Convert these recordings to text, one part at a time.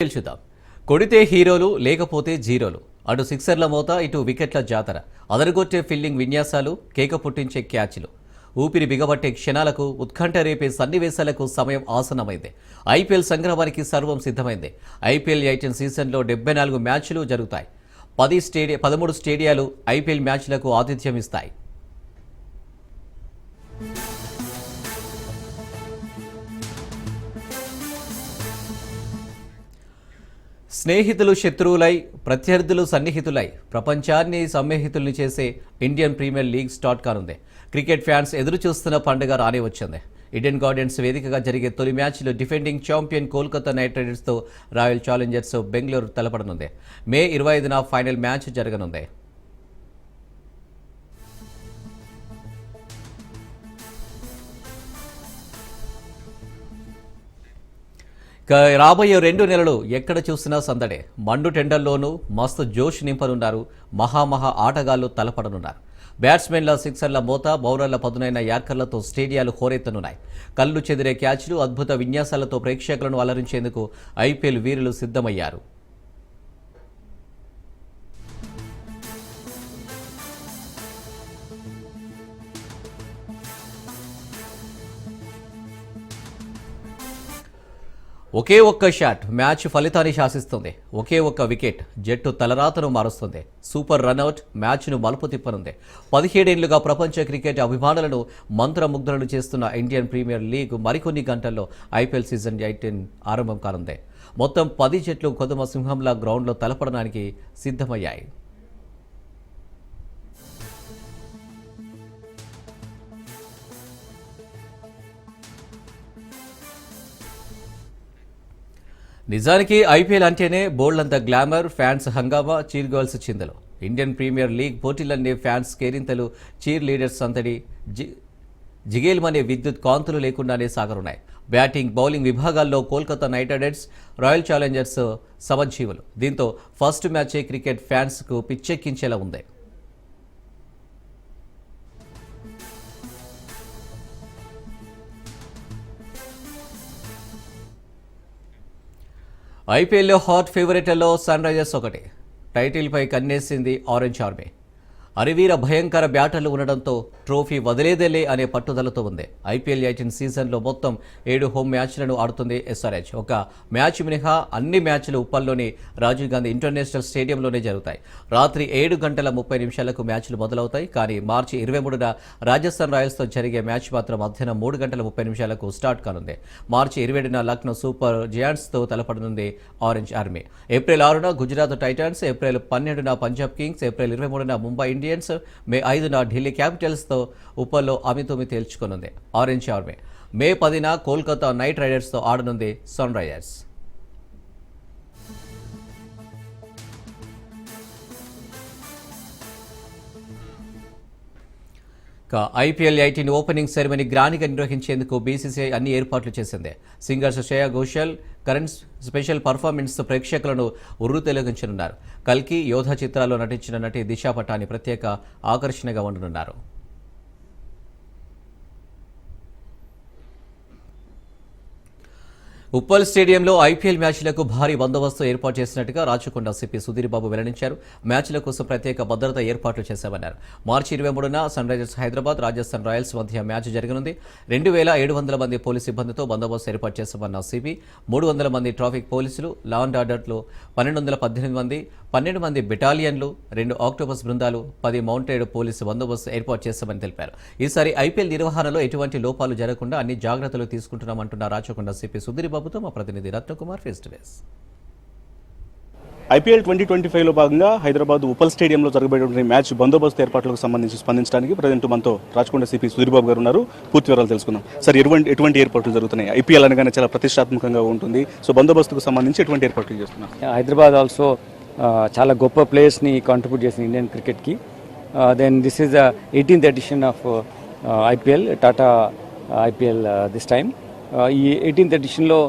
తెలుసుదాం. కొడితే హీరోలు లేకపోతే జీరోలు. అటు సిక్సర్ల మోత ఇటు వికెట్ల జాతర. అదరగొట్టే ఫీల్డింగ్ విన్యాసాలు కేక పుట్టించే క్యాచ్లు. ఊపిరి బిగబట్టే క్షణాలకు ఉత్కంఠ రేపే సన్నివేశాలకు సమయం ఆసనమైంది ఐపీఎల్ సంగ్రహానికి సర్వం సిద్ధమైంది. ఐపీఎల్ ఎయిటీన్ సీజన్లో డెబ్బై నాలుగు మ్యాచ్లు జరుగుతాయి. పది స్టేడియ పదమూడు స్టేడియాలు ఐపీఎల్ మ్యాచ్లకు ఆతిథ్యం ఇస్తాయి స్నేహితులు శత్రువులై ప్రత్యర్థులు సన్నిహితులై ప్రపంచాన్ని సన్నిహితుల్ని చేసే ఇండియన్ ప్రీమియర్ లీగ్ స్టార్ట్ కానుంది క్రికెట్ ఫ్యాన్స్ ఎదురు చూస్తున్న పండుగ రానే వచ్చింది. ఇండియన్ గార్డెన్స్ వేదికగా జరిగే తొలి మ్యాచ్లో డిఫెండింగ్ ఛాంపియన్ కోల్కతా నైట్ రైడర్స్తో రాయల్ ఛాలెంజర్స్ బెంగళూరు తలపడనుంది. మే ఇరవై ఐదున ఫైనల్ మ్యాచ్ జరగనుంది. రాబోయే రెండు నెలలు ఎక్కడ చూసినా సందడే. మండు టెండర్లోనూ మస్తు జోష్ నింపనున్నారు. మహామహా ఆటగాళ్ళు తలపడనున్నారు. బ్యాట్స్మెన్ల సిక్సర్ల మోత బౌలర్ల పదునైన యార్కర్లతో స్టేడియాలు హోరెత్తనున్నాయి. కళ్ళు చెదిరే క్యాచ్లు అద్భుత విన్యాసాలతో ప్రేక్షకులను అలరించేందుకు ఐపీఎల్ వీరులు సిద్ధమయ్యారు. ఒకే ఒక్క షాట్ మ్యాచ్ ఫలితాన్ని శాసిస్తుంది. ఒకే ఒక్క వికెట్ జట్టు తలరాతను మారుస్తుంది. సూపర్ రన్అట్ మ్యాచ్ను మలుపు తిప్పనుంది. పదిహేడేళ్ళుగా ప్రపంచ క్రికెట్ అభిమానులను మంత్రముగ్ధులను చేస్తున్న ఇండియన్ ప్రీమియర్ లీగ్ మరికొన్ని గంటల్లో ఐపీఎల్ సీజన్ ఎయిటీన్ ఆరంభం కానుంది. మొత్తం పది జట్లు కొదమ సింహంలా గ్రౌండ్లో తలపడడానికి సిద్ధమయ్యాయి. నిజానికి ఐపీఎల్ అంటేనే బోల్డంత గ్లామర్ ఫ్యాన్స్ హంగామా చీర్ గర్ల్స్ చిందలు. ఇండియన్ ప్రీమియర్ లీగ్ పోటీలన్నీ ఫ్యాన్స్ కేరింతలు చీర్ లీడర్స్ అంతటి జి జిగేల్మనే విద్యుత్ కాంతులు లేకుండానే సాగరున్నాయి. బ్యాటింగ్ బౌలింగ్ విభాగాల్లో Kolkata knight riders royal challengers సమజీవులు. దీంతో ఫస్ట్ మ్యాచే క్రికెట్ ఫ్యాన్స్కు పిచ్చెక్కించేలా ఉంది. ఐపీఎల్లో హాట్ ఫేవరెట్లలో సన్ రైజర్స్ ఒకటి. టైటిల్పై కన్నేసింది ఆరెంజ్ ఆర్మీ. అరివీర భయంకర బ్యాటర్లు ఉండడంతో ట్రోఫీ వదిలేదేలే అనే పట్టుదలతో ఉంది. ఐపీఎల్ ఎయిటీన్ సీజన్లో మొత్తం ఏడు హోమ్ మ్యాచ్లను ఆడుతుంది ఎస్ఆర్హెచ్. ఒక మ్యాచ్ మినహా అన్ని మ్యాచ్లు ఉప్పల్లోని రాజీవ్ గాంధీ ఇంటర్నేషనల్ స్టేడియంలోనే జరుగుతాయి. రాత్రి ఏడు గంటల ముప్పై నిమిషాలకు మ్యాచ్లు మొదలవుతాయి. కానీ మార్చి ఇరవై మూడున రాజస్థాన్ రాయల్స్తో జరిగే మ్యాచ్ మాత్రం మధ్యాహ్నం మూడు గంటల ముప్పై నిమిషాలకు స్టార్ట్ కానుంది. మార్చి ఇరవై ఏడున లక్నో సూపర్ జయాంట్స్తో తలపడనుంది ఆరెంజ్ ఆర్మీ. ఏప్రిల్ ఆరున గుజరాత్ టైటాన్స్ ఏప్రిల్ పన్నెండున పంజాబ్ కింగ్స్ ఏప్రిల్ ఇరవై మూడున ముంబై ఇండియన్స్ మే ఐదున ఢిల్లీ క్యాపిటల్స్తో ఉప్పల్లో అమితుమి తేల్చుకోనుంది. ఆరెంజ్ ఆర్మీ మే పదిన కోల్కతా నైట్ రైడర్స్తో ఆడనుంది సన్ రైజర్స్ ఇక ఐపీఎల్ ఎయిటీన్ ఓపెనింగ్ సెరమనీ గ్రాండ్గా నిర్వహించేందుకు బీసీసీఐ అన్ని ఏర్పాట్లు చేసింది. Singers Shreya Ghoshal current special performance ప్రేక్షకులను ఉర్రు తొలగించనున్నారు. కల్కి యోధ చిత్రాల్లో నటించిన నటి దిశా పటాని ప్రత్యేక ఆకర్షణగా ఉండనున్నారు. ఉప్పల్ స్టేడియంలో ఐపీఎల్ మ్యాచ్లకు భారీ బందోబస్తు ఏర్పాటు చేసినట్టుగా రాచకొండ సిపి సుధీర్ బాబు వెల్లడించారు. మ్యాచ్ల కోసం ప్రత్యేక భద్రత ఏర్పాట్లు చేశామన్నారు. మార్చి ఇరవై మూడున sun Risers Hyderabad Rajasthan royals మధ్య మ్యాచ్ జరగనుంది. రెండు వేల ఏడు వందల మంది పోలీసు సిబ్బందితో బందోబస్తు ఏర్పాటు చేశామన్న సిపి మూడు వందల మంది ట్రాఫిక్ పోలీసులు లా అండ్ ఆర్డర్లో పన్నెండు వందల పద్దెనిమిది మంది పన్నెండు మంది బెటాలియన్లు రెండు ఆక్టోబస్ బృందాలు పది మౌంటెడ్ పోలీసు బందోబస్తు ఏర్పాటు చేశామని తెలిపారు. ఈసారి ఐపీఎల్ నిర్వహణలో ఎటువంటి లోపాలు జరగకుండా అన్ని జాగ్రత్తలు తీసుకుంటున్నామంటున్న రాచకొండ సిపి సుధీర్ బాబుతో మా ప్రతినిధి Ratnakumar face to face IPL twenty twenty ఫైవ్లో భాగంగా హైదరాబాద్ ఉపల్ స్టేడియంలో జరగబోయేటువంటి మ్యాచ్ బందోబస్తు ఏర్పాట్లకు సంబంధించి స్పందించడానికి ప్రజెంట్ మనతో రాచకొండ సిపి సుధీర్బాబు గారు ఉన్నారు. పూర్తి వివరాలు తెలుసుకుందాం. సార్ ఎటువంటి ఎటువంటి ఏర్పాట్లు జరుగుతున్నాయి? ఐపీఎల్ అనగానే చాలా ప్రతిష్టాత్మకంగా ఉంటుంది. సో బందోబస్తుకు సంబంధించి ఎటువంటి ఏర్పాట్లు చేస్తున్నారు? హైదరాబాద్ ఆల్సో చాలా గొప్ప ప్లేయర్స్ని కాంట్రిబ్యూట్ చేసింది ఇండియన్ క్రికెట్కి then this is the eighteenth edition of IPL Tata IPL this time ఈ ఎయిటీన్త్ ఎడిషన్లో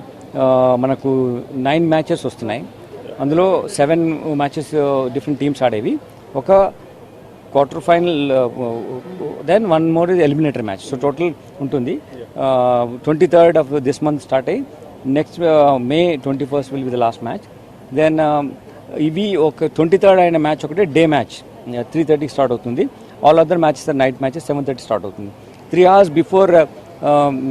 మనకు నైన్ మ్యాచెస్ వస్తున్నాయి. అందులో సెవెన్ మ్యాచెస్ డిఫరెంట్ టీమ్స్ ఆడేవి. ఒక quarter final then one more is eliminator match so total ఉంటుంది. Twenty third of this month start అయ్యి next May twenty first will be the last match then ఇవి ఒక twenty third అయిన match ఒకటి day match. Three థర్టీకి start అవుతుంది. All other matches night matches seven thirty start అవుతుంది. Three hours before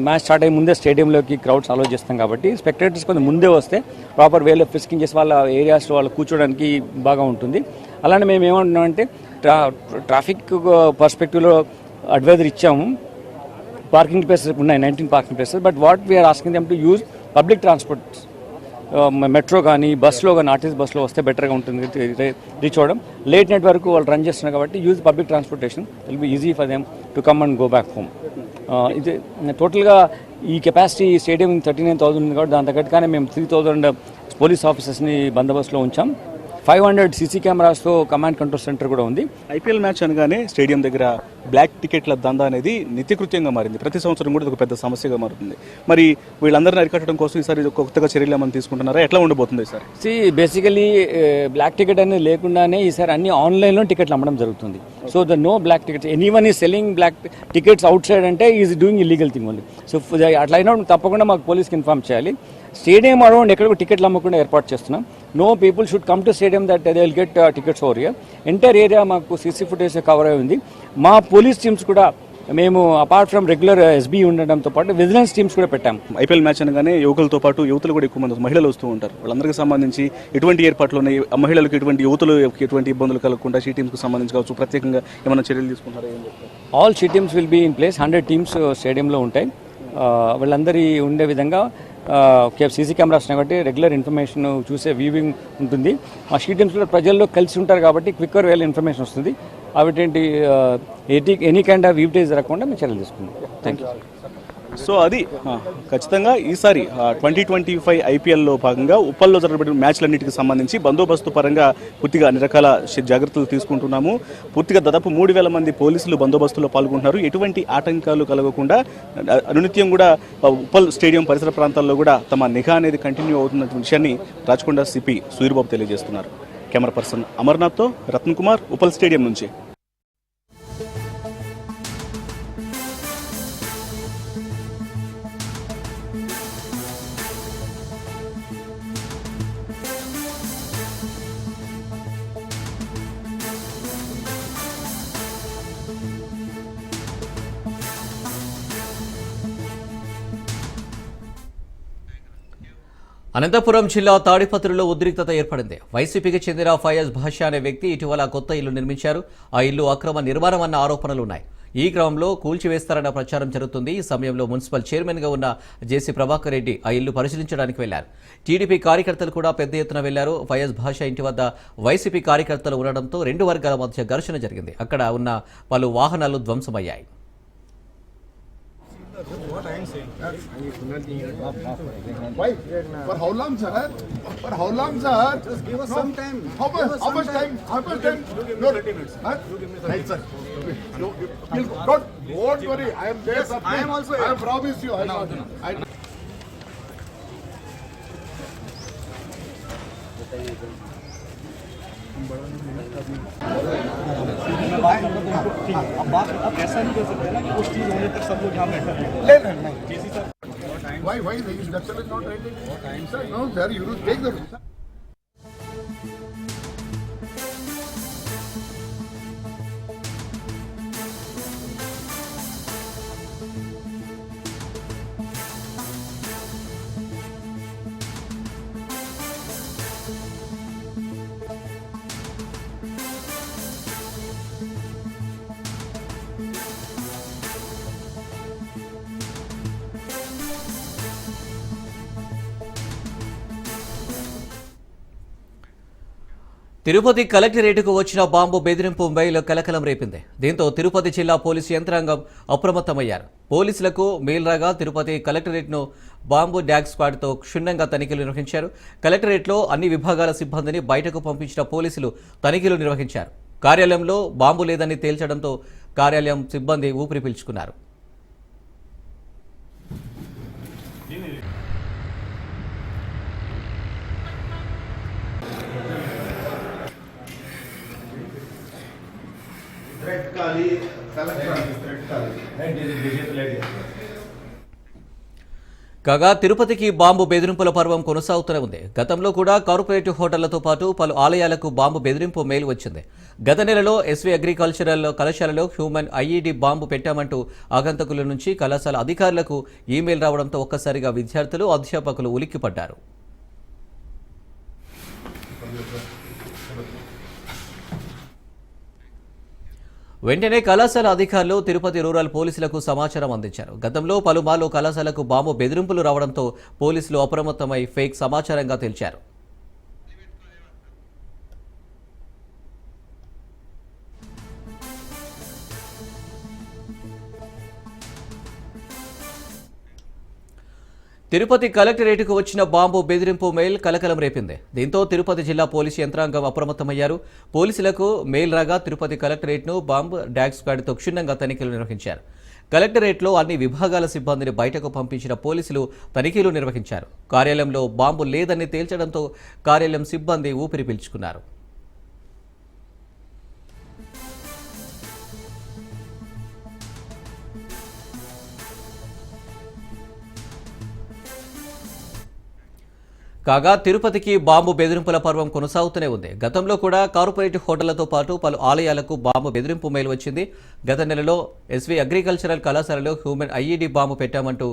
match start అయ్యే ముందే స్టేడియంలోకి క్రౌడ్స్ అలో చేస్తాం కాబట్టి స్పెక్టేటర్స్ కొంచెం ముందే వస్తే ప్రాపర్ వేలో ఫిస్కింగ్ చేసి వాళ్ళ ఏరియాస్లో వాళ్ళు కూర్చోడానికి బాగా ఉంటుంది. అలానే మేము ఏమంటున్నామంటే ట్రా ట్రాఫిక్ పర్స్పెక్టివ్లో అడ్వైజర్ ఇచ్చాము. పార్కింగ్ ప్లేసెస్ ఉన్నాయి nineteen parking places but what we are asking them to use public transport metro కానీ బస్సులో కానీ ఆర్టీసీ బస్సులో వస్తే బెటర్గా ఉంటుంది రీచ్ అవ్వడం. లేట్ నైట్ వరకు వాళ్ళు రన్ చేస్తున్నారు కాబట్టి use public transportation. Will be easy for them to come and go back home ఇది టోటల్గా ఈ capacity stadium thirty nine thousand ఉంది కాబట్టి దాని తగ్గట్టుగానే మేము త్రీ థౌజండ్ పోలీస్ ఆఫీసర్స్ని బందోబస్తులో ఉంచాం. ఫైవ్ హండ్రెడ్ సీసీ కెమెరాస్తో కమాండ్ కంట్రోల్ సెంటర్ కూడా ఉంది. ఐపీఎల్ మ్యాచ్ అనగానే స్టేడియం దగ్గర బ్లాక్ టికెట్ల దందా అనేది నిత్యకృత్యంగా మారింది. ప్రతి సంవత్సరం కూడా ఇది ఒక పెద్ద సమస్యగా మారుతుంది. మరి వీళ్ళందరిని అరికట్టడం కోసం ఈసారి కొత్తగా చర్యలు ఏమైనా తీసుకుంటున్నారా? ఎట్లా ఉండబోతుంది sir see basically black ticket అనేది లేకుండానే ఈసారి అన్ని ఆన్లైన్లో టికెట్లు అమ్మడం జరుగుతుంది. So the no black tickets anyone ఈ selling black tickets outside అంటే is doing illegal thing only so అట్లా అయినప్పుడు తప్పకుండా మాకు పోలీస్కి ఇన్ఫార్మ్ చేయాలి. స్టేడియం అరౌండ్ ఎక్కడ టికెట్లు అమ్మకుండా ఏర్పాటు చేస్తున్నాం. No people should come to stadium that they will get tickets over here entire area మాకు సీసీ ఫుటేజ్ కవర్ అయి ఉంది. మా పోలీస్ టీమ్స్ కూడా మేము అపార్ట్ ఫ్రమ్ రెగ్యులర్ ఎస్బీ ఉండడంతో పాటు విజిలెన్స్ టీమ్స్ కూడా పెట్టాము ఐపీఎల్ మ్యాచ్ అనగానే యువకులతో పాటు యువతులు కూడా ఎక్కువ మంది. మహిళలు వస్తూ ఉంటారు. వాళ్ళందరికీ సంబంధించి ఎటువంటి ఏర్పాట్లు ఉన్నాయి ఆ మహిళలకు ఎటువంటి యువతులు ఎటువంటి ఇబ్బందులు కలగకుండా షీ టీమ్స్కి సంబంధించి కావచ్చు ప్రత్యేకంగా ఏమైనా చర్యలు తీసుకుంటారా all she teams will be in place hundred teams స్టేడియంలో ఉంటాయి. ఆ, వాళ్ళందరి ఉండే విధంగా సీసీ కెమెరాస్ ఉన్నాయి కాబట్టి రెగ్యులర్ ఇన్ఫర్మేషన్ చూసే వ్యూవింగ్ ఉంటుంది. మా షీ కూడా ప్రజల్లో కలిసి ఉంటారు కాబట్టి క్విక్కర్ వేల ఇన్ఫర్మేషన్ వస్తుంది. అవిటేంటి ఎనీ ఎనీ కైండ్ ఆఫ్ ఈవిటేజ్ రాకుండా మేము చర్యలు తీసుకుంటాం థ్యాంక్ యూ సో అది ఖచ్చితంగా ఈసారి ట్వంటీ ట్వంటీ ఫైవ్ ఐపీఎల్లో భాగంగా ఉప్పల్లో జరగబడిన మ్యాచ్లన్నిటికి సంబంధించి బందోబస్తు పరంగా పూర్తిగా అన్ని రకాల జాగ్రత్తలు తీసుకుంటున్నాము. పూర్తిగా దాదాపు మూడు వేల మంది పోలీసులు బందోబస్తులో పాల్గొంటున్నారు. ఎటువంటి ఆటంకాలు కలగకుండా అనునిత్యం కూడా ఉప్పల్ స్టేడియం పరిసర ప్రాంతాల్లో కూడా తమ నిఘా అనేది కంటిన్యూ అవుతున్న విషయాన్ని రాచకొండ సిపి సూర్యబాబు తెలియజేస్తున్నారు. కెమెరా పర్సన్ అమర్నాథ్తో రత్న్ కుమార్ ఉప్పల్ స్టేడియం నుంచి. అనంతపురం జిల్లా తాడిపత్రిలో ఉద్రిక్తత ఏర్పడింది. వైసీపీకి చెందిన ఫయాజ్ భాషా అనే వ్యక్తి ఇటీవల కొత్త ఇల్లు నిర్మించారు. ఆ ఇల్లు అక్రమ నిర్మాణం అన్న ఆరోపణలు ఉన్నాయి ఈ క్రమంలో కూల్చివేస్తారన్న ప్రచారం జరుగుతుంది. ఈ సమయంలో మున్సిపల్ చైర్మన్గా ఉన్న జేసీ ప్రభాకర్ రెడ్డి ఆ ఇల్లు పరిశీలించడానికి వెళ్ళారు టీడీపీ కార్యకర్తలు కూడా పెద్ద ఎత్తున వెళ్ళారు. ఫయాజ్ భాషా ఇంటి వద్ద వైసీపీ కార్యకర్తలు ఉండడంతో రెండు వర్గాల మధ్య ఘర్షణ జరిగింది. అక్కడ ఉన్న పలు వాహనాలు ధ్వంసమయ్యాయి. Why? For how long, sir? For how long, sir? Just give us some time. How much? How much time? How much time? No, thirty minutes. Right, sir. No, you- you'll- Don't, don't worry. I am there. sir. I am also I promise you. I know. I. अब बात अब ऐसा नहीं कर सकते ना कि उस चीज़ होने तक सब लोग यहाँ बैठे नहीं why why the introduction is not ready. What time, sir? No, sir, you take the room, sir. Tirupati కలెక్టరేటుకు వచ్చిన బాంబు బెదిరింపు మెయిల్ కలకలం రేపింది. దీంతో తిరుపతి జిల్లా పోలీసు యంత్రాంగం అప్రమత్తమయ్యారు. పోలీసులకు మేల్రాగా తిరుపతి కలెక్టరేట్ను బాంబు డ్యాగ్ స్క్వాడ్తో క్షుణ్ణంగా తనిఖీలు నిర్వహించారు. కలెక్టరేట్లో అన్ని విభాగాల సిబ్బందిని బయటకు పంపించిన పోలీసులు తనిఖీలు నిర్వహించారు. కార్యాలయంలో బాంబు లేదని తేల్చడంతో కార్యాలయం సిబ్బంది ఊపిరి పీల్చుకున్నారు. కాగా తిరుపతికి బాంబు బెదిరింపుల పర్వం కొనసాగుతూనే ఉంది. గతంలో కూడా కార్పొరేటివ్ హోటళ్ళతో పాటు పలు ఆలయాలకు బాంబు బెదిరింపు మేలు వచ్చింది. గత నెలలో ఎస్వీ అగ్రికల్చరల్ కళాశాలలో హ్యూమన్ ఐఈడి బాంబు పెట్టామంటూ ఆగంతకుల నుంచి కళాశాల అధికారులకు ఈమెయిల్ రావడంతో ఒక్కసారిగా విద్యార్థులు అధ్యాపకులు ఉలిక్కిపడ్డారు. వెంటనే కళాశాల అధికారులు తిరుపతి రూరల్ పోలీసులకు సమాచారం అందించారు. గతంలో పలుమార్లు కళాశాలకు బాంబు బెదిరింపులు రావడంతో పోలీసులు అప్రమత్తమై ఫేక్ సమాచారంగా తెలిచారు తిరుపతి కలెక్టరేట్కు వచ్చిన బాంబు బెదిరింపు మెయిల్ కలకలం రేపింది. దీంతో తిరుపతి జిల్లా పోలీసు యంత్రాంగం అప్రమత్తమయ్యారు. పోలీసులకు మెయిల్ రాగా తిరుపతి కలెక్టరేట్ను బాంబు డాగ్ స్క్వాడ్తో క్షుణ్ణంగా తనిఖీలు నిర్వహించారు. కలెక్టరేట్లో అన్ని విభాగాల సిబ్బందిని బయటకు పంపించిన పోలీసులు తనిఖీలు నిర్వహించారు. కార్యాలయంలో బాంబు లేదని తేల్చడంతో కార్యాలయం సిబ్బంది ఊపిరి పీల్చుకున్నారు. కాగా తిరుపతికి బాంబు బెదిరింపుల పర్వం కొనసాగుతూనే ఉంది. గతంలో కూడా కార్పొరేట్ హోటళ్ళతో పాటు పలు ఆలయాలకు బాంబు బెదిరింపు మెయిల్ వచ్చింది. గత నెలలో ఎస్వి అగ్రికల్చరల్ కళాశాలలో హ్యూమన్ ఐఈడి బాంబు పెట్టామంటూ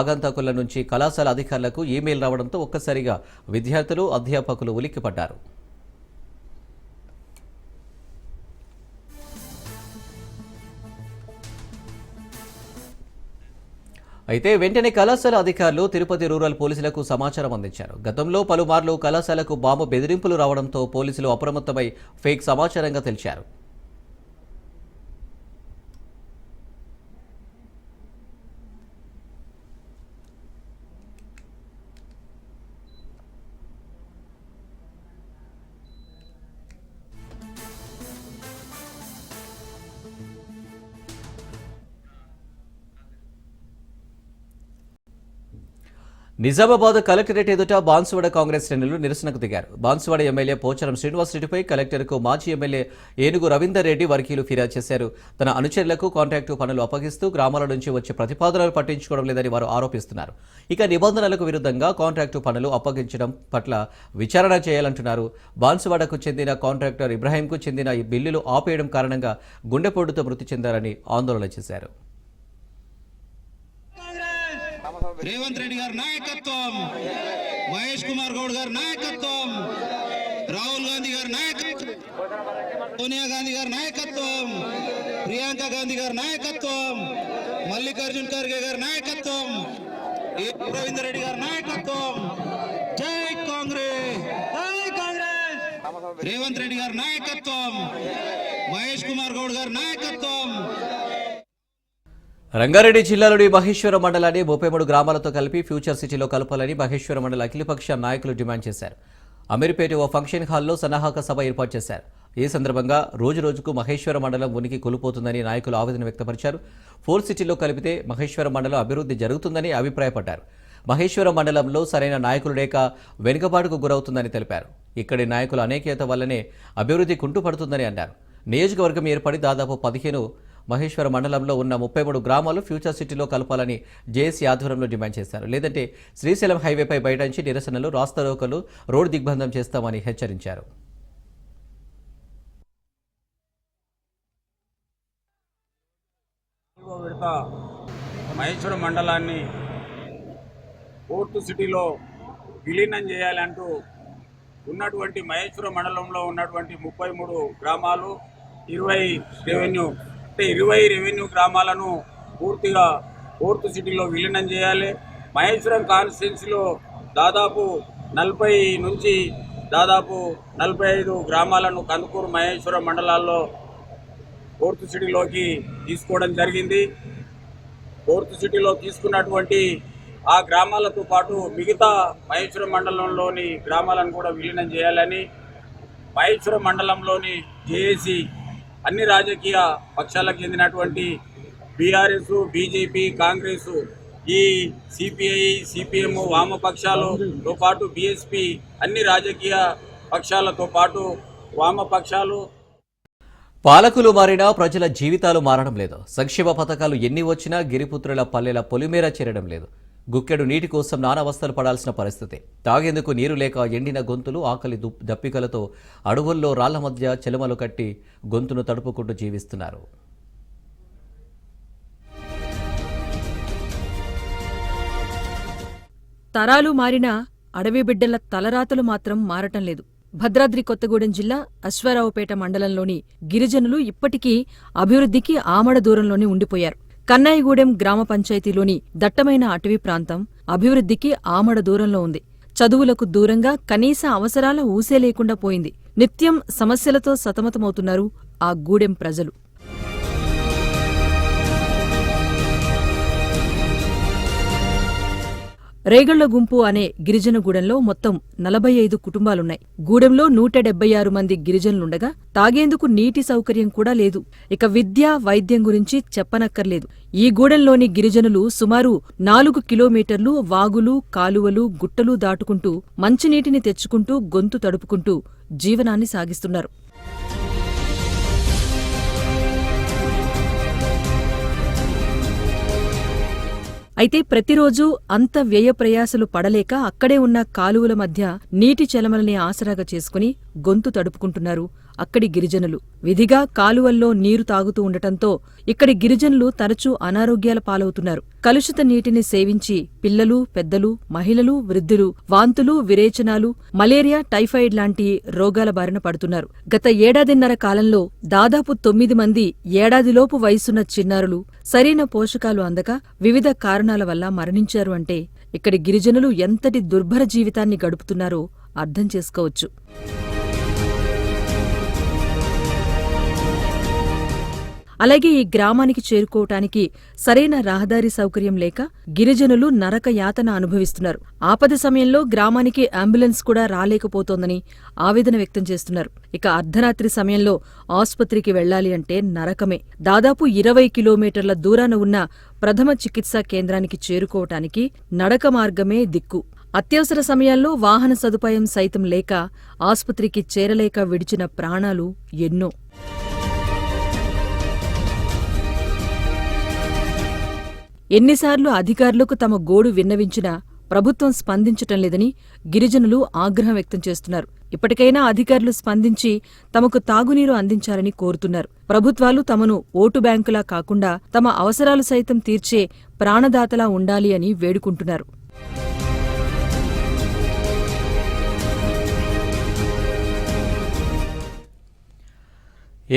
ఆగంతకుల నుంచి కళాశాల అధికారులకు ఈమెయిల్ రావడంతో ఒక్కసారిగా విద్యార్థులు అధ్యాపకులు ఉలిక్కిపడ్డారు. అయితే వెంటనే కళాశాల అధికారులు తిరుపతి రూరల్ పోలీసులకు సమాచారం అందించారు. గతంలో పలుమార్లు కళాశాలకు బాంబు బెదిరింపులు రావడంతో పోలీసులు అప్రమత్తమై ఫేక్ సమాచారంగా తెలిచారు నిజామాబాద్ కలెక్టరేట్ ఎదుట బాన్సువాడ కాంగ్రెస్ శ్రేణులు నిరసనకు దిగారు. బాన్సువాడ ఎమ్మెల్యే పోచారం శ్రీనివాసరెడ్డిపై కలెక్టర్కు మాజీ ఎమ్మెల్యే ఏనుగు రవీందర్ రెడ్డి వర్గీయులు ఫిర్యాదు చేశారు. తన అనుచరులకు కాంట్రాక్టు పనులు అప్పగిస్తూ గ్రామాల నుంచి వచ్చే ప్రతిపాదనలు పట్టించుకోవడం లేదని వారు ఆరోపిస్తున్నారు. ఇక నిబంధనలకు విరుద్ధంగా కాంట్రాక్టు పనులు అప్పగించడం పట్ల విచారణ చేయాలంటున్నారు. బాన్సువాడకు చెందిన కాంట్రాక్టర్ ఇబ్రాహీంకు చెందిన ఈ బిల్లులు ఆపేయడం కారణంగా గుండెపోటుతో మృతి చెందారని ఆందోళన చేశారు. రేవంత్ రెడ్డి గారి నాయకత్వం మహేష్ కుమార్ గౌడ్ గారి నాయకత్వం రాహుల్ గాంధీ గారి నాయకత్వం సోనియా గాంధీ గారి నాయకత్వం ప్రియాంక గాంధీ గారి నాయకత్వం మల్లికార్జున్ ఖర్గే గారి నాయకత్వం ఏ. రవీందర్ రెడ్డి గారి నాయకత్వం జై కాంగ్రెస్ జై కాంగ్రెస్ రేవంత్ రెడ్డి గారి నాయకత్వం మహేష్ కుమార్ గౌడ్ గారి నాయకత్వం రంగారెడ్డి జిల్లాలోని మహేశ్వర మండలాన్ని ముప్పై మూడు గ్రామాలతో కలిపి ఫ్యూచర్ సిటీలో కలపాలని మహేశ్వర మండల అఖిలపక్ష నాయకులు డిమాండ్ చేశారు. అమీర్పేట ఓ ఫంక్షన్ హాల్లో సన్నాహక సభ ఏర్పాటు చేశారు. ఈ సందర్భంగా రోజు రోజుకు మహేశ్వర మండలం ఉనికి కోల్పోతుందని నాయకులు ఆవేదన వ్యక్తపరిచారు. ఫోర్ సిటీలో కలిపితే మహేశ్వర మండలం అభివృద్ధి జరుగుతుందని అభిప్రాయపడ్డారు. మహేశ్వర మండలంలో సరైన నాయకులు లేక వెనుకబాటుకు గురవుతుందని తెలిపారు. ఇక్కడి నాయకుల అనేకత వల్లనే అభివృద్ధి కుంటుపడుతుందని అన్నారు. నియోజకవర్గం ఏర్పడి దాదాపు పదిహేను మహేశ్వర మండలంలో ఉన్న ముప్పై మూడు గ్రామాలు ఫ్యూచర్ సిటీలో కలపాలని జేఏసీ ఆధ్వర్యంలో డిమాండ్ చేశారు. లేదంటే శ్రీశైలం హైవేపై నుంచి నిరసనలు రాస్తారోకలు రోడ్డు దిగ్బంధం చేస్తామని హెచ్చరించారు. నాలుగో విడత మహేశ్వరం మండలాన్ని పోర్టు సిటీలో విలీనం చేయాలంటూ ఉన్నటువంటి మహేశ్వరం మండలంలో ఉన్నటువంటి ముప్పై మూడు గ్రామాలు ఇరవై రెవెన్యూ అంటే ఇరవై రెవెన్యూ గ్రామాలను పూర్తిగా ఫోర్త్ సిటీలో విలీనం చేయాలి. మహేశ్వరం కాన్స్టిట్యున్సీలో దాదాపు నలభై నుంచి దాదాపు నలభై ఐదు గ్రామాలను కందుకూరు మహేశ్వరం మండలాల్లో ఫోర్త్ సిటీలోకి తీసుకోవడం జరిగింది. ఫోర్త్ సిటీలో తీసుకున్నటువంటి ఆ గ్రామాలతో పాటు మిగతా మహేశ్వరం మండలంలోని గ్రామాలను కూడా విలీనం చేయాలని మహేశ్వరం మండలంలోని జేఏసీ అన్ని రాజకీయ పక్షాలకు చెందినటువంటి బీఆర్ఎస్ బీజేపీ కాంగ్రెస్ ఈ సిపిఐ సిపిఎం వామపక్షాలతో పాటు బీఎస్పీ అన్ని రాజకీయ పక్షాలతో పాటు వామపక్షాలు పాలకులు మారినా ప్రజల జీవితాలు మారడం లేదు. సంక్షేమ పథకాలు ఎన్ని వచ్చినా గిరిపుత్రుల పల్లెల పొలిమేర చేరడం లేదు. గుక్కెడు నీటి కోసం నానావస్థలు పడాల్సిన పరిస్థితి. తాగేందుకు నీరు లేక ఎండిన గొంతులు ఆకలి దప్పికలతో అడవుల్లో రాళ్ళ మధ్య చెలమలు కట్టి గొంతును తడుపుకుంటూ జీవిస్తున్నారు. తరాలు మారినా అడవి బిడ్డల తలరాతలు మాత్రం మారటం లేదు. భద్రాద్రి కొత్తగూడెం జిల్లా అశ్వారావుపేట మండలంలోని గిరిజనులు ఇప్పటికీ అభివృద్ధికి ఆమడ దూరంలోనే ఉండిపోయారు. కన్నాయిగూడెం గ్రామ పంచాయతీలోని దట్టమైన అటవీ ప్రాంతం అభివృద్ధికి ఆమడ దూరంలో ఉంది. చదువులకు దూరంగా కనీస అవసరాల ఊసే లేకుండా పోయింది. నిత్యం సమస్యలతో సతమతమవుతున్నారు ఆ గూడెం ప్రజలు. రేగళ్ళ గుంపు అనే గిరిజనగూడెంలో మొత్తం నలభై ఐదు కుటుంబాలున్నాయి. గూడెంలో నూట డెబ్బై ఆరు మంది గిరిజనులుండగా తాగేందుకు నీటి సౌకర్యం కూడా లేదు. ఇక విద్య వైద్యం గురించి చెప్పనక్కర్లేదు. ఈ గూడెంలోని గిరిజనులు సుమారు నాలుగు కిలోమీటర్లు వాగులు కాలువలు గుట్టలు దాటుకుంటూ మంచినీటిని తెచ్చుకుంటూ గొంతు తడుపుకుంటూ జీవనాన్ని సాగిస్తున్నారు. అయితే ప్రతిరోజూ అంత వ్యయ ప్రయాసలు పడలేక అక్కడే ఉన్న కాలువల మధ్య నీటి చలమలని ఆసరాగా చేసుకుని గొంతు తడుపుకుంటున్నారు. అక్కడి గిరిజనులు. విధిగా కాలువల్లో నీరు తాగుతూ ఉండటంతో ఇక్కడి గిరిజనులు తరచూ అనారోగ్యాల పాలవుతున్నారు. కలుషిత నీటిని సేవించి పిల్లలు పెద్దలు మహిళలు వృద్ధులు వాంతులు విరేచనాలు మలేరియా టైఫాయిడ్ లాంటి రోగాల బారిన పడుతున్నారు. గత ఏడాదిన్నర కాలంలో దాదాపు తొమ్మిది మంది ఏడాదిలోపు వయసున్న చిన్నారులు సరైన పోషకాలు అందక వివిధ కారణాల వల్ల మరణించారు అంటే ఇక్కడి గిరిజనులు ఎంతటి దుర్భర జీవితాన్ని గడుపుతున్నారో అర్థం చేసుకోవచ్చు. అలాగే ఈ గ్రామానికి చేరుకోవటానికి సరైన రహదారి సౌకర్యం లేక గిరిజనులు నరక యాతన అనుభవిస్తున్నారు. ఆపద సమయంలో గ్రామానికి అంబులెన్స్ కూడా రాలేకపోతోందని ఆవేదన వ్యక్తం చేస్తున్నారు. ఇక అర్ధరాత్రి సమయంలో ఆసుపత్రికి వెళ్ళాలి అంటే నరకమే. దాదాపు ఇరవై కిలోమీటర్ల దూరాన ఉన్న ప్రథమ చికిత్సా కేంద్రానికి చేరుకోవటానికి నడక మార్గమే దిక్కు. అత్యవసర సమయాల్లో వాహన సదుపాయం సైతం లేక ఆసుపత్రికి చేరలేక విడిచిన ప్రాణాలు ఎన్నో. ఎన్నిసార్లు అధికారులకు తమ గోడు విన్నవించినా ప్రభుత్వం స్పందించటం లేదని గిరిజనులు ఆగ్రహం వ్యక్తం చేస్తున్నారు. ఇప్పటికైనా అధికారులు స్పందించి తమకు తాగునీరు అందించాలని కోరుతున్నారు. ప్రభుత్వాలు తమను ఓటు బ్యాంకులా కాకుండా తమ అవసరాలు సైతం తీర్చే ప్రాణదాతలా ఉండాలి అని వేడుకుంటున్నారు.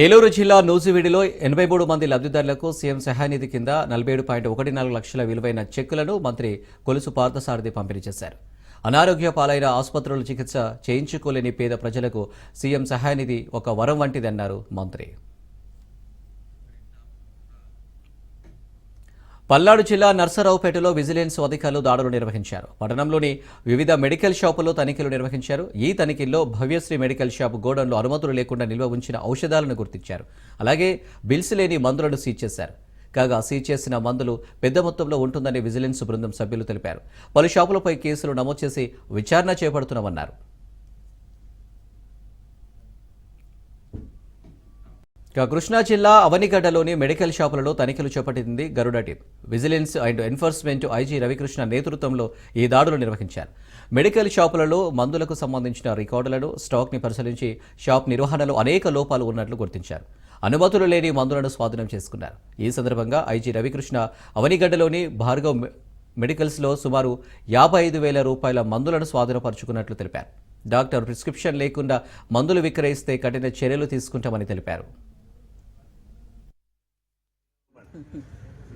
ఏలూరు జిల్లా నూజివీడిలో ఎనభై మూడు మంది లబ్ధిదారులకు సీఎం సహాయనిధి కింద నలభై ఏడు పాయింట్ ఒకటి నాలుగు లక్షల విలువైన చెక్కులను మంత్రి కొలుసు పార్థసారథి పంపిణీ చేశారు. అనారోగ్య పాలైన ఆసుపత్రుల చికిత్స చేయించుకోలేని పేద ప్రజలకు సీఎం సహాయనిధి ఒక వరం వంటిదన్నారు మంత్రి. పల్నాడు జిల్లా నర్సరావుపేటలో విజిలెన్స్ అధికారులు దాడులు నిర్వహించారు. పట్టణంలోని వివిధ మెడికల్ షాపుల్లో తనిఖీలు నిర్వహించారు. ఈ తనిఖీల్లో భవ్యశ్రీ మెడికల్ షాప్ గోడౌన్లో అనుమతులు లేకుండా నిల్వ ఉంచిన ఔషధాలను గుర్తించారు. అలాగే బిల్స్ లేని మందులను సీజ్ చేశారు. కాగా సీజ్ చేసిన మందులు పెద్ద మొత్తంలో ఉంటుందని విజిలెన్స్ బృందం సభ్యులు తెలిపారు. పలు షాపులపై కేసులు నమోదు చేసి విచారణ చేపడుతున్నామన్నారు. కృష్ణా జిల్లా అవనిగడ్డలోని మెడికల్ షాపులలో తనిఖీలు చేపట్టింది Garuda team. Vigilance and enforcement IG Ravikrishna నేతృత్వంలో ఈ దాడులు నిర్వహించారు. మెడికల్ షాపులలో మందులకు సంబంధించిన రికార్డులను స్టాక్ని పరిశీలించి షాప్ నిర్వహణలో అనేక లోపాలు ఉన్నట్లు గుర్తించారు. అనుమతులు లేని మందులను స్వాధీనం చేసుకున్నారు. ఈ సందర్భంగా ఐజీ రవికృష్ణ అవనిగడ్డలోని భార్గవ్ మె- మెడికల్స్లో సుమారు యాభై ఐదు వేల రూపాయల మందులను స్వాధీనపరుచుకున్నట్లు తెలిపారు. డాక్టర్ ప్రిస్క్రిప్షన్ లేకుండా మందులు విక్రయిస్తే కఠిన చర్యలు తీసుకుంటామని తెలిపారు.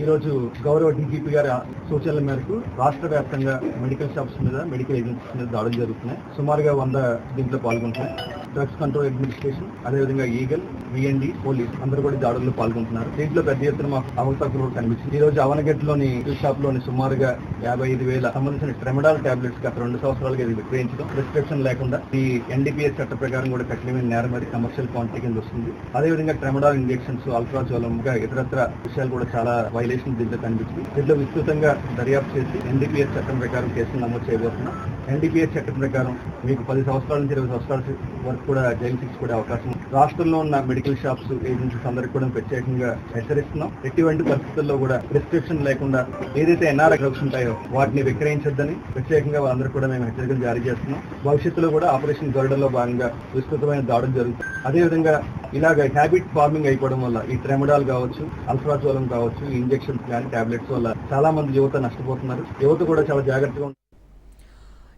ఈరోజు గౌరవ డీజీపీ గారి సూచనల మేరకు రాష్ట్ర వ్యాప్తంగా మెడికల్ షాప్స్ మీద మెడికల్ ఏజెన్సీస్ మీద దాడులు జరుగుతున్నాయి. సుమారుగా వంద దీంట్లో పాల్గొంటున్నాయి. డ్రగ్స్ కంట్రోల్ అడ్మినిస్ట్రేషన్ అదేవిధంగా eagle V N D police అందరూ కూడా దాడుల్లో పాల్గొంటున్నారు. దీంట్లో పెద్ద ఎత్తున మాకు అవసరం కనిపించింది ఈ రోజు అవనగడ్లోని షాప్లోని సుమారుగా యాభై ఐదు వేల సంబంధించిన ట్రెమడాల్ టాబ్లెట్స్ గత రెండు సంవత్సరాలుగా ఇది విక్రయించడం ప్రిస్క్రిప్షన్ లేకుండా ఈ ఎన్డీపీఎస్ చట్ట ప్రకారం కూడా కఠినమైన నేరం అది కమర్షియల్ క్వాంటిటీ కింద వస్తుంది. అదేవిధంగా ట్రెమడాల్ ఇంజెక్షన్స్ అల్ట్రాజోలం ఇతరత్ర విషయాలు కూడా చాలా వైలేషన్ దీంట్లో కనిపించింది దీంట్లో విస్తృతంగా దర్యాప్తు చేసి ఎన్డీపీఎస్ చట్టం ప్రకారం కేసులు నమోదు చేయబోతున్నాం. ఎన్డీపీఎస్ చట్టం ప్రకారం మీకు పది సంవత్సరాల నుంచి ఇరవై సంవత్సరాల వరకు కూడా జైలు శిక్ష కూడా అవకాశం రాష్ట్రంలో ఉన్న మెడికల్ షాప్స్ ఏజెన్సీస్ అందరికీ కూడా ప్రత్యేకంగా హెచ్చరిస్తున్నాం. ఎటువంటి పరిస్థితుల్లో కూడా ప్రిస్క్రిప్షన్ లేకుండా ఏదైతే ఎన్ఆర్ఐ డ్రగ్స్ ఉంటాయో వాటిని విక్రయించొద్దని ప్రత్యేకంగా వాళ్ళందరూ కూడా మేము హెచ్చరికలు జారీ చేస్తున్నాం. భవిష్యత్తులో కూడా ఆపరేషన్ గరుడలో భాగంగా విస్తృతమైన దాడులు జరుగుతుంది అదేవిధంగా ఇలాగ హ్యాబిట్ ఫార్మింగ్ అయిపోవడం వల్ల ఈ ట్రెమడాల్ కావచ్చు అల్ఫ్రాజోలం కావచ్చు ఈ ఇంజెక్షన్స్ కానీ టాబ్లెట్స్ వల్ల చాలా మంది యువత నష్టపోతున్నారు. యువత కూడా చాలా జాగ్రత్తగా ఉండాలి.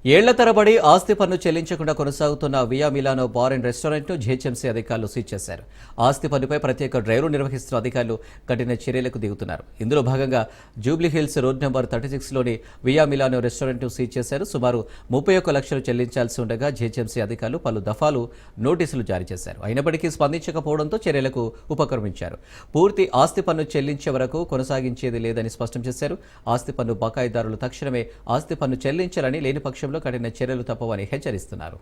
ఏళ్ళ తరబడి ఆస్తి పన్ను చెల్లించకుండా కొనసాగుతున్న వియా మిలానో బార్ అండ్ రెస్టారెంట్ను జీహెచ్ఎంసీ అధికారులు సీజ్ చేశారు. ఆస్తి పన్నుపై ప్రత్యేక డ్రైవ్ను నిర్వహిస్తున్న అధికారులు కఠిన చర్యలకు దిగుతున్నారు. ఇందులో భాగంగా Jubilee Hills road number thirty సిక్స్లోని Via Milano రెస్టారెంట్ను సీజ్ చేశారు. సుమారు ముప్పై ఒక్క లక్షలు చెల్లించాల్సి ఉండగా జీహెచ్ఎంసీ అధికారులు పలు దఫాలు నోటీసులు జారీ చేశారు. అయినప్పటికీ స్పందించకపోవడంతో చర్యలకు ఉపక్రమించారు. పూర్తి ఆస్తి పన్ను చెల్లించే వరకు కొనసాగించేది లేదని స్పష్టం చేశారు. ఆస్తి పన్ను బకాయిదారులు తక్షణమే ఆస్తి పన్ను చెల్లించాలని లేని పక్షం పక్షంలో కఠిన చర్యలు తప్పవని హెచ్చరిస్తున్నారు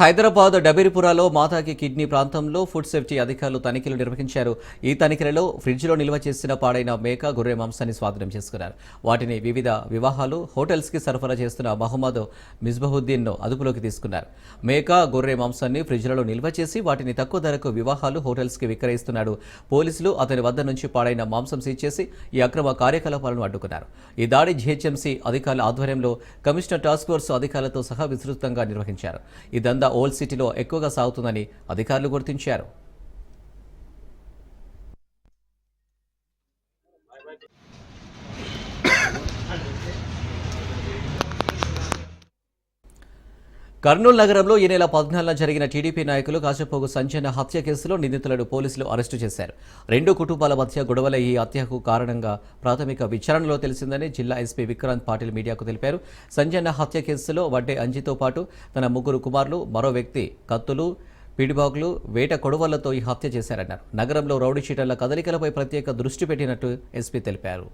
హైదరాబాద్ డబిరిపురాలో మాతాకి కిడ్నీ ప్రాంతంలో ఫుడ్ సేఫ్టీ అధికారులు తనిఖీలు నిర్వహించారు. ఈ తనిఖీలలో ఫ్రిడ్జ్లో నిల్వ చేసిన పాడైన మేక గొర్రె మాంసాన్ని స్వాధీనం చేసుకున్నారు. వాటిని వివిధ వివాహాలు హోటల్స్కి సరఫరా చేస్తున్న మహమ్మద్ మిస్బహుద్దీన్ను అదుపులోకి తీసుకున్నారు. మేక గొర్రె మాంసాన్ని ఫ్రిడ్జ్లలో నిల్వ చేసి వాటిని తక్కువ ధరకు వివాహాలు హోటల్స్కి విక్రయిస్తున్నాడు. పోలీసులు అతని వద్ద నుంచి పాడైన మాంసం సీజ్ చేసి ఈ అక్రమ కార్యకలాపాలను అడ్డుకున్నారు. ఈ దాడి జిహెచ్ఎంసీ అధికారుల ఆధ్వర్యంలో కమిషనర్ టాస్క్ ఫోర్స్ అధికారులతో సహా విస్తృతంగా నిర్వహించారు. ఈ దందా ఓల్డ్ సిటీలో ఎక్కువగా సాగుతుందని అధికారులు గుర్తించారు. కర్నూలు నగరంలో ఈ నెల పద్నాలుగున జరిగిన టీడీపీ నాయకులు కాశపోగు సంచలన హత్య కేసులో నిందితులను పోలీసులు అరెస్టు చేశారు. రెండు కుటుంబాల మధ్య గొడవల ఈ హత్యకు కారణంగా ప్రాథమిక విచారణలో తెలిసిందని జిల్లా ఎస్పీ విక్రాంత్ పాటిల్ మీడియాకు తెలిపారు. సంజన్న హత్య కేసులో వడ్డే అంజితో పాటు తన ముగ్గురు కుమారులు మరో వ్యక్తి కత్తులు పిడిబాగులు వేట కొడవలతో ఈ హత్య చేశారన్నారు. నగరంలో రౌడీ షీటర్ల కదలికలపై ప్రత్యేక దృష్టి పెట్టినట్టు ఎస్పీ తెలిపారు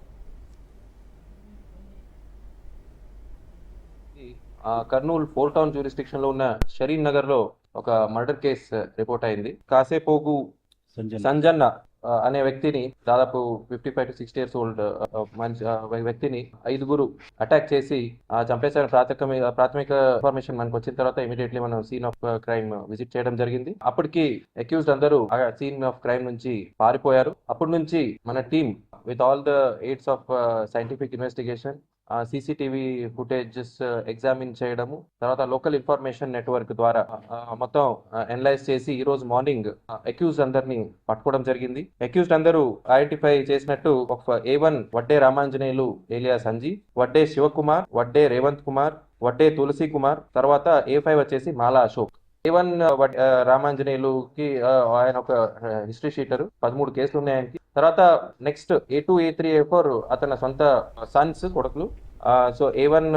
ఆ, కర్నూలు ఫోర్ టౌన్ జ్యూరిస్డిక్షన్లో ఉన్న షరీన్ నగర్లో ఒక మర్డర్ కేస్ రిపోర్ట్ అయింది. కాసేపోగు సంజన్న అనే వ్యక్తిని దాదాపు fifty five to sixty years old మనిషి ఆ, వ్యక్తిని ఐదుగురు అటాక్ చేసి ఆ, చంపేశారని ప్రాథమిక ప్రాథమిక ఇన్ఫర్మేషన్ మనకు వచ్చిన తర్వాత ఇమీడియట్లీ మనం సీన్ ఆఫ్ క్రైమ్ విజిట్ చేయడం జరిగింది. అప్పటికి అక్యూజ్డ్ అందరూ ఆ సీన్ ఆఫ్ క్రైమ్ నుంచి పారిపోయారు. అప్పటి నుంచి మన team with all the aids of scientific investigation CCTV footages examine చేయడము తర్వాత లోకల్ ఇన్ఫర్మేషన్ నెట్వర్క్ ద్వారా మొత్తం అనలైజ్ చేసి ఈ రోజు మార్నింగ్ అక్యూజ్ అందరిని పట్టుకోవడం జరిగింది. అక్యూజ్డ్ అందరూ ఐడెంటిఫై చేసినట్టు ఒక ఏ వన్ వడ్డే రామాంజనేయులు ఏలియా సంజీ వడ్డే శివకుమార్ వడ్డే రేవంత్ కుమార్ వడ్డే తులసి కుమార్ తర్వాత ఏ ఫైవ్ వచ్చేసి మాలా అశోక్. ఏ వన్ రామాంజనేయులుకి ఆయన ఒక హిస్టరీ షీటర్ పదమూడు కేసులు ఉన్నాయి ఆయనకి. తర్వాత next A two A three A four అతని సొంత సన్స్ కొడుకులు. సో ఏ వన్